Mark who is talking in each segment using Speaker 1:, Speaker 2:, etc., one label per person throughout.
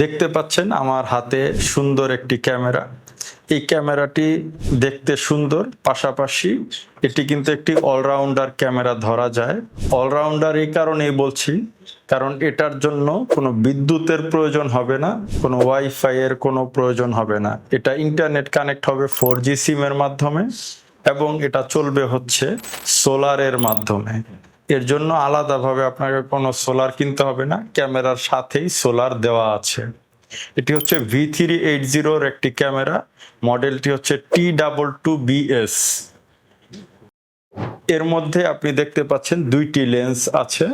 Speaker 1: দেখতে পাচ্ছেন আমার হাতে সুন্দর একটি ক্যামেরা। এই ক্যামেরাটি দেখতে সুন্দর, পাশাপাশি এটি কিন্তু একটি অলরাউন্ডার ক্যামেরা ধরা যায়। অলরাউন্ডার এই কারণেই বলছি, কারণ এটার জন্য কোনো বিদ্যুতের প্রয়োজন হবে না, কোনো ওয়াইফাই এর কোনো প্রয়োজন হবে না। এটা ইন্টারনেট কানেক্ট হবে ফোর জি সিমের মাধ্যমে এবং এটা চলবে হচ্ছে সোলারের মাধ্যমে। এর জন্য আলাদাভাবে আপনাকে কোনো সোলার কিনতে হবে না, ক্যামেরার সাথেই সোলার দেওয়া আছে। এটি হচ্ছে ভি থ্রি এইট জিরোর একটি ক্যামেরা, মডেলটি হচ্ছে টি ডাবল টু বিএস এর মধ্যে আপনি দেখতে পাচ্ছেন দুইটি লেন্স আছে।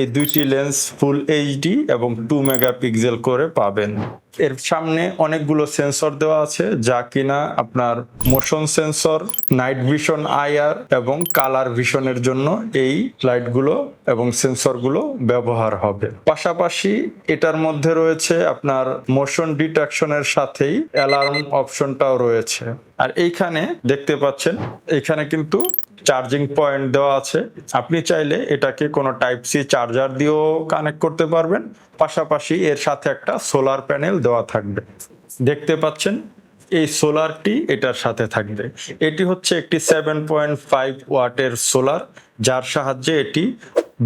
Speaker 1: এই দুইটি লেন্স ফুল এইচডি এবং টু মেগাপিক্সেল করে পাবেন। এর সামনে অনেকগুলো সেন্সর দেওয়া আছে, যা কিনা আপনার motion sensor night vision IR এবং কালার ভিশনের জন্য এই লাইটগুলো এবং সেন্সরগুলো ব্যবহার হবে। পাশাপাশি এটার মধ্যে রয়েছে আপনার মোশন ডিটেকশনের সাথেই অ্যালার্ম অপশনটাও রয়েছে। আর এইখানে দেখতে পাচ্ছেন এখানে কিন্তু চার্জিং পয়েন্ট দেওয়া আছে। আপনি চাইলে এটাকে কোনো টাইপ সি চার্জার দিয়েও কানেক্ট করতে পারবেন। পাশাপাশি এর সাথে একটা সোলার প্যানেল দেওয়া থাকবে। দেখতে পাচ্ছেন? এই সোলারটি এটার সাথে থাকবে। এটি হচ্ছে একটি সেভেন পয়েন্ট ফাইভ ওয়াটের সোলার যার সাহায্যে এটি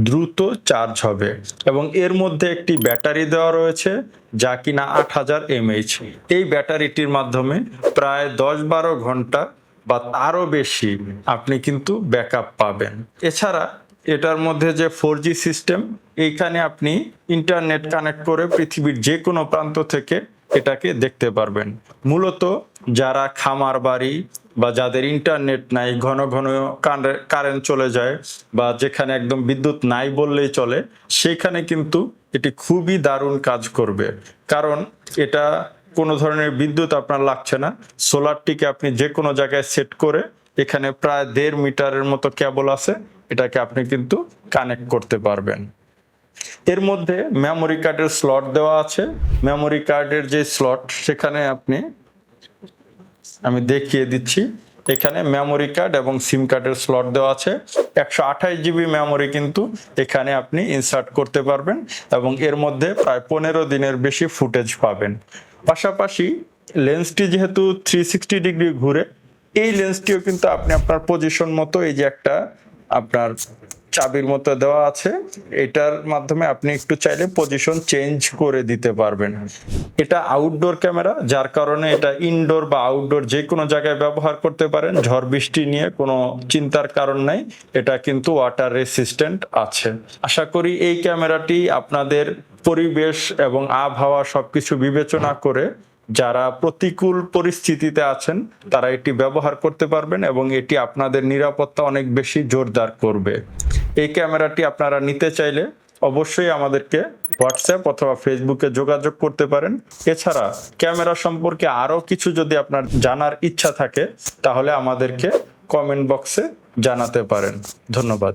Speaker 1: দ্রুত চার্জ হবে। এবং এর মধ্যে একটি ব্যাটারি দেওয়া রয়েছে, যা কিনা আট হাজার এমএইচ এই ব্যাটারিটির মাধ্যমে প্রায় দশ বারো ঘণ্টা বা তারও বেশি আপনি কিন্তু ব্যাকআপ পাবেন। এছাড়া এটার মধ্যে যে ফোর সিস্টেম এইখানে আপনি ইন্টারনেট কানেক্ট করে পৃথিবীর যে কোনো প্রান্ত থেকে এটাকে দেখতে পারবেন। মূলত যারা খামার বাড়ি বা যাদের ইন্টারনেট নাই, ঘন ঘন কারেন্ট চলে যায় বা যেখানে একদম বিদ্যুৎ নাই বললেই চলে, সেখানে কিন্তু এটি খুবই দারুণ কাজ করবে। কারণ এটা কোনো ধরনের বিদ্যুৎ আপনার লাগছে না। সোলারটিকে আপনি যে কোনো জায়গায় সেট করে এখানে প্রায় দেড় মিটারের মতো কেবল আছে, এটাকে আপনি কিন্তু কানেক্ট করতে পারবেন। এর মধ্যে মেমোরি কার্ডের স্লট দেওয়া আছে। মেমোরি কার্ডের যে স্লট সেখানে আপনি, আমি দেখিয়ে দিচ্ছি। এখানে মেমোরি কার্ড এবং সিম কার্ডের স্লট দেওয়া আছে। একশো আঠাশ জিবি মেমোরি কিন্তু এখানে আপনি ইনসার্ট করতে পারবেন এবং এর মধ্যে প্রায় পনেরো দিনের বেশি ফুটেজ পাবেন। পাশাপাশি লেন্সটি যেহেতু থ্রি সিক্সটি ডিগ্রি ঘুরে, এই লেন্সটিও কিন্তু আপনি আপনার পজিশন মতো এই যে একটা আপনার চাবির মতো দেওয়া আছে। এটার মাধ্যমে আপনি একটু চাইলে পজিশন চেঞ্জ করে দিতে পারবেন। এটা আউটডোর ক্যামেরা যার কারণে এটা ইনডোর বা আউটডোর যে কোনো জায়গায় ব্যবহার করতে পারেন। ঝড় বৃষ্টি নিয়ে কোনো চিন্তার কারণ নাই। এটা কিন্তু ওয়াটার রেসিস্ট্যান্ট আছে। আশা করি এই ক্যামেরাটি আপনাদের পরিবেশ এবং আবহাওয়া সবকিছু বিবেচনা করে যারা প্রতিকূল পরিস্থিতিতে আছেন, তারা এটি ব্যবহার করতে পারবেন এবং এটি আপনাদের নিরাপত্তা অনেক বেশি জোরদার করবে। এই ক্যামেরাটি আপনারা নিতে চাইলে অবশ্যই আমাদেরকে হোয়াটসঅ্যাপ অথবা ফেসবুকে যোগাযোগ করতে পারেন। এছাড়া ক্যামেরা সম্পর্কে আরও কিছু যদি আপনার জানার ইচ্ছা থাকে, তাহলে আমাদেরকে কমেন্ট বক্সে জানাতে পারেন। ধন্যবাদ।